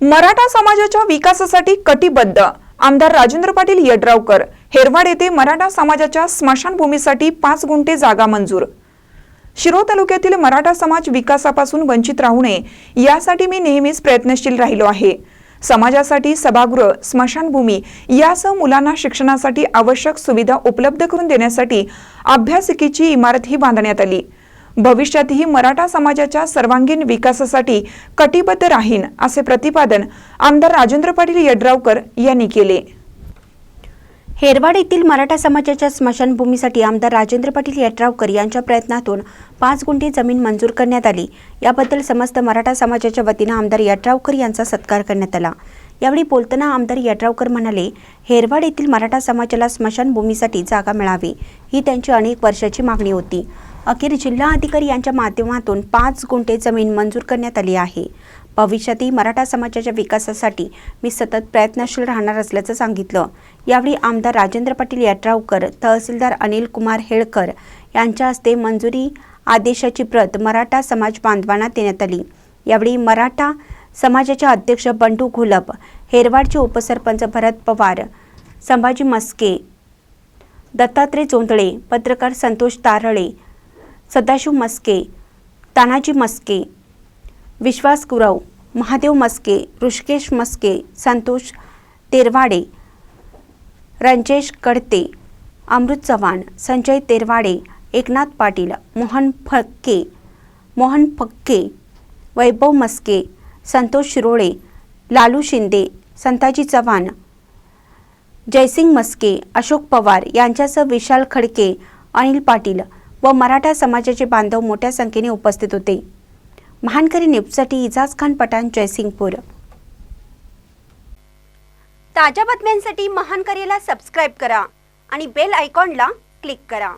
मराठा समाजाच्या विकासासाठी कटिबद्ध. आमदार राजेंद्र पाटील यड्रावकर हेरवाड येथे मराठा समाजाच्या स्मशानभूमीसाठी पाच गुंठे जागा मंजूर. शिरो तालुक्यातील मराठा समाज विकासापासून वंचित राहू नये यासाठी मी नेहमीच प्रयत्नशील राहिलो आहे. समाजासाठी सभागृह स्मशानभूमी यासह मुलांना शिक्षणासाठी आवश्यक सुविधा उपलब्ध करून देण्यासाठी अभ्यासिकेची इमारतही बांधण्यात आली. भविष्यातही मराठा समाजाच्या सर्वांगीण विकासासाठी कटिबद्ध राहीन असे प्रतिपादन आमदार राजेंद्र पाटील यड्रावकर यांनी केले. हेरवाड येथील मराठा समाजाच्या स्मशानभूमीसाठी आमदार राजेंद्र पाटील यड्रावकर यांच्या प्रयत्नातून पाच गुंठे जमीन मंजूर करण्यात आली. याबद्दल समस्त मराठा समाजाच्या वतीनं आमदार यड्रावकर यांचा सत्कार करण्यात आला. यावेळी बोलताना आमदार यड्रावकर म्हणाले हेरवाड येथील मराठा समाजाला स्मशानभूमीसाठी जागा मिळावी ही त्यांची अनेक वर्षाची मागणी होती. अखेर जिल्हा अधिकारी यांच्या माध्यमातून पाच गुंठे जमीन मंजूर करण्यात आली आहे. भविष्यातही मराठा समाजाच्या विकासासाठी मी सतत प्रयत्नशील राहणार असल्याचं सांगितलं. यावेळी आमदार राजेंद्र पाटील यड्रावकर तहसीलदार अनिल कुमार हेळकर यांच्या हस्ते मंजुरी आदेशाची प्रत मराठा समाज बांधवांना देण्यात आली. यावेळी मराठा समाजाचे अध्यक्ष बंडू घोलप हेरवाडचे उपसरपंच भरत पवार संभाजी मस्के दत्तात्रय जोंधळे पत्रकार संतोष तारळे सदाशिव मस्के तानाजी मस्के विश्वास गुरव महादेव मस्के ऋषिकेश मस्के संतोष तेरवाडे रंजेश कडते अमृत चव्हाण संजय तेरवाडे एकनाथ पाटील मोहन फक्के मोहन फक्के वैभव मस्के संतोष शिरोळे लालू शिंदे संताजी चव्हाण जयसिंग मस्के अशोक पवार यांच्यासह विशाल खडके अनिल पाटील व मराठा समाजाचे बांधव मोठ्या संख्येने उपस्थित होते. महानकरी न्यूजसाठी इजाज खान पठाण जयसिंगपूर. ताज्या बातम्यांसाठी महानकरीला सबस्क्राईब करा आणि बेल आयकॉनला क्लिक करा.